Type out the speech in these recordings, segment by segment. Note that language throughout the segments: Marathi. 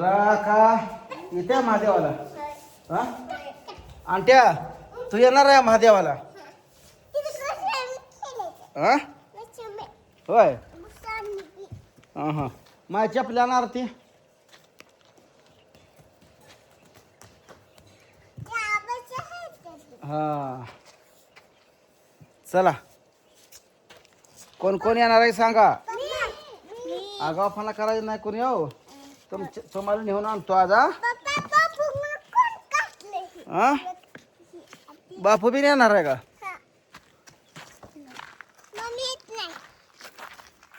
का येत्या महादेवाला. हा? आंट्या तू येणार आहे महादेवाला. हा? होय. हा हा. माझ्या चपल्या आणणार ती हा. चला. कोण कोण येणार आहे सांगा. आगावपणा करायचं नाही कोणी हो. तुमच्या तुम्हाला नेऊन आणतो आज हा? हा? बापू बी येणार आहे का?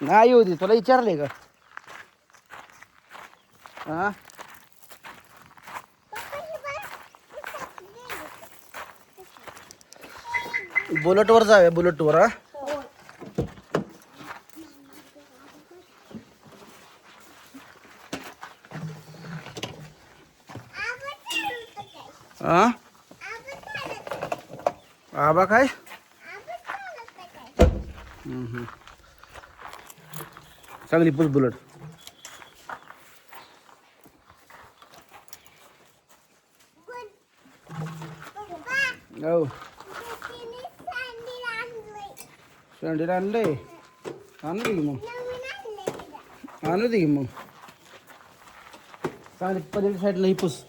नाही. येऊ दे तुला विचारले का? हा? बुलेटवर जाऊया बुलेटवर हा? हा? आबा काय? चांगली पुस बुलेट. हो सँडल आणले आणू दे की मग? आणू दे की मग. चांगली पलीकडे साईडला ही पुस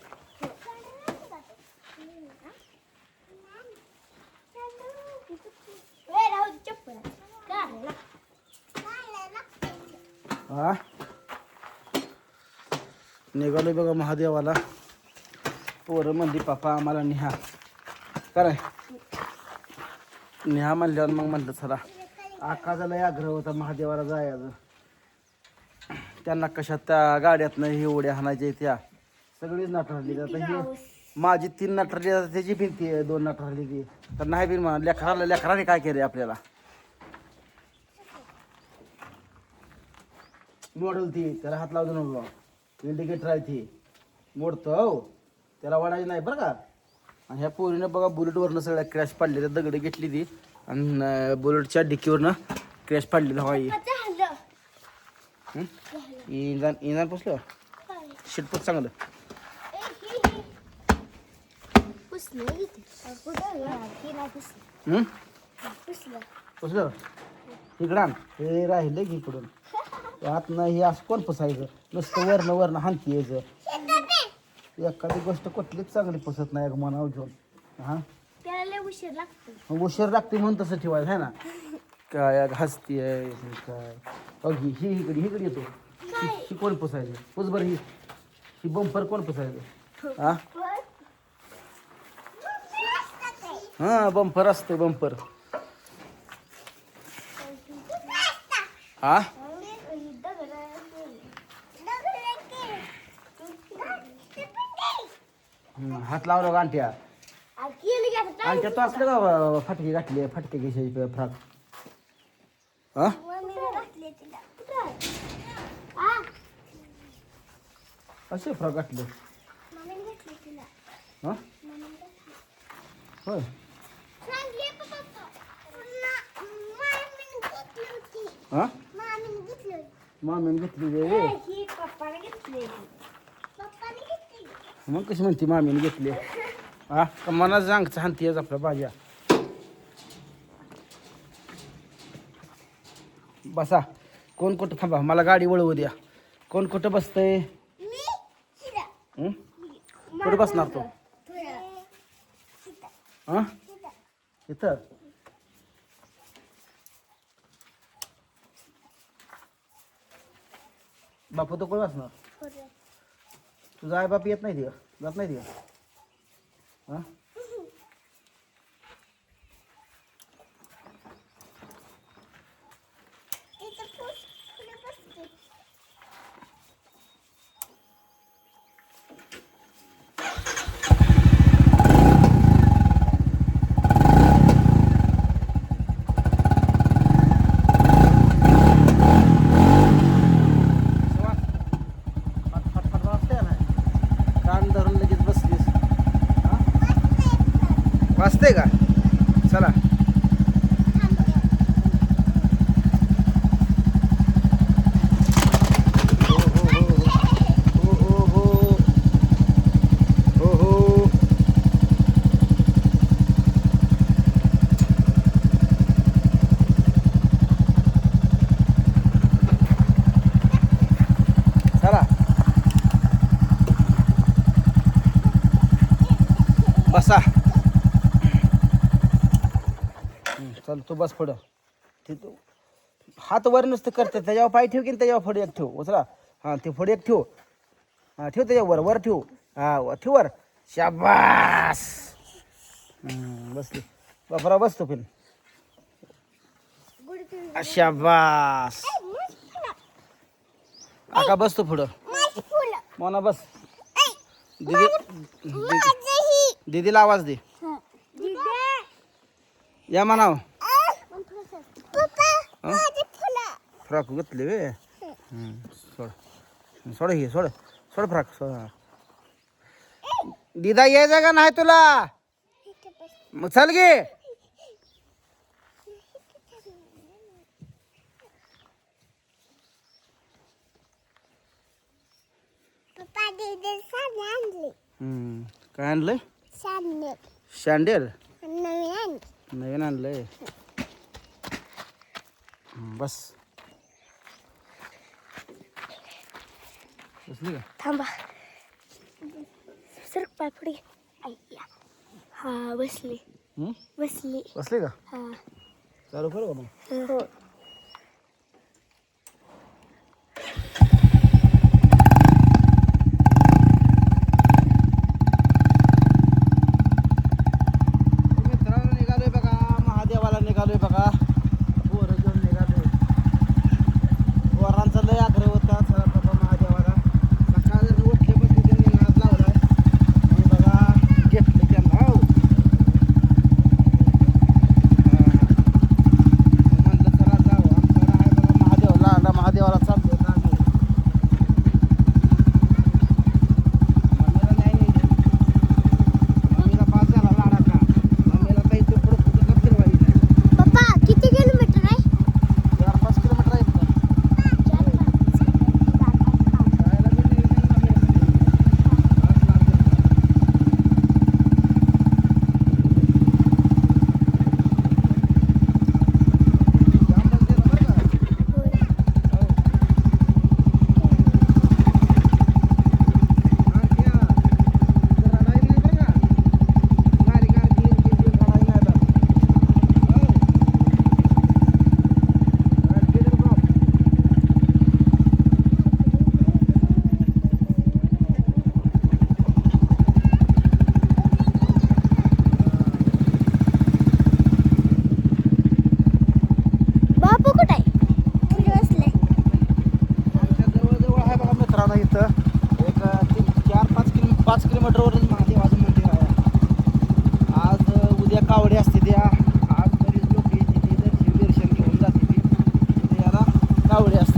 हा निघालो बघा महादेवाला. पोरं म्हणली पापा आम्हाला निहा काय निहा? म्हणल्यावर मग म्हणलं चला. आकाशाला आग्रह होता महादेवाला जायचं. त्यांना कशात त्या गाड्यातनं हे उड्या हाणायच्या त्या. सगळीच नाटरली आता ही माझी तीन नाटरली आता त्याची भिंती आहे दोन नाटरली ती. तर नाही बिन म्हणा लेखराला लेकराने काय केले आपल्याला? मॉडेल ती त्याला हात लावतो नको इंडिकेटर आहे ती मोडतो हो. त्याला वाढायची नाही बरं का? आणि ह्या पोरीनं बघा बुलेटवरनं सगळ्या क्रॅश पडलेल्या दगड घेतली ती. आणि बुलेटच्या डिक्कीवरनं क्रॅश पडलेलं हवाई इंधन इंधन पुसलं? शिटपूट चांगलं. हं? पुसलं इकडं हे राहिले की इकडून. आतनं हे असं कोण पुसायचं? नुसतं वरनं वरनं हानती यायचं एखादी गोष्ट कुठलीच चांगली पुसत नाही मनावर घेऊन. हा? त्याला उशीर लागतो. उशीर लागते म्हणून तसं ठेवायचं आहे ना? काय हसती आहे हे काय? अग ही ही इकडे इकडे येतो. ही ही कोण पुसायचं? पुस बरं ही ही बंपर कोण पुसायचं? हा? हा बंपर असते बंपर. हा? हम्म, हात लावला का आणट्या तो असलं का फटके घातले फटके घ्यायचे फ्राक? हा? असे फ्रॉक घातले. हा? होय. हा? मामीने घेतली रे मग कशी म्हणते मामीने घेतली? हा? का मला सांग सांगते आपल्या भाज्या? बसा. कोण कुठं थांबा? मला गाडी वळवू द्या. कोण कुठं बसतंय? कुठं बसणार तो? हा? इथं? बापू तो कोण बसणार? तुझा आई बाप येत नाही दिया जात नाही दिया हा वाजतंय का चला हो हो हो हो हो हो बसा हं, चल तू बस पुढं. ते तू हात वर नुसतं करते त्याच्यावर पाय ठेव की त्याच्यावर फड एक ठेव. उचला. हां ते फड एक ठेव. हां ठेव त्याच्यावर वर ठेव. हां वर ठेव वर. शाबास! बसली. बापरा बसतो पण. शाबास! आका बसतो पुढं? मोना बस. दीदी दीदी- दीदीला आवाज दे. या म्हणाव फ्रॉक घेतली वे सोड. सोड हे सोड. सोड फ्रॉक सोड. दिदा यायचा का नाही तुला. मग चल गे. हं, काय आणलंय? शँडेल नवीन आणली. नवीन आणलंय. बस. बसली का? थांबा. सर पाय पुढे हा बसली. हं? बसली. बसली का? हा. चालू करू का मग? हो. किलोमीटरवरच महादेवाचं मंदिर आहे. आज उद्या कावडे असते त्या. आज बरीच लोक येते दर्शन घेऊन जाते तिथे याला कावडे असते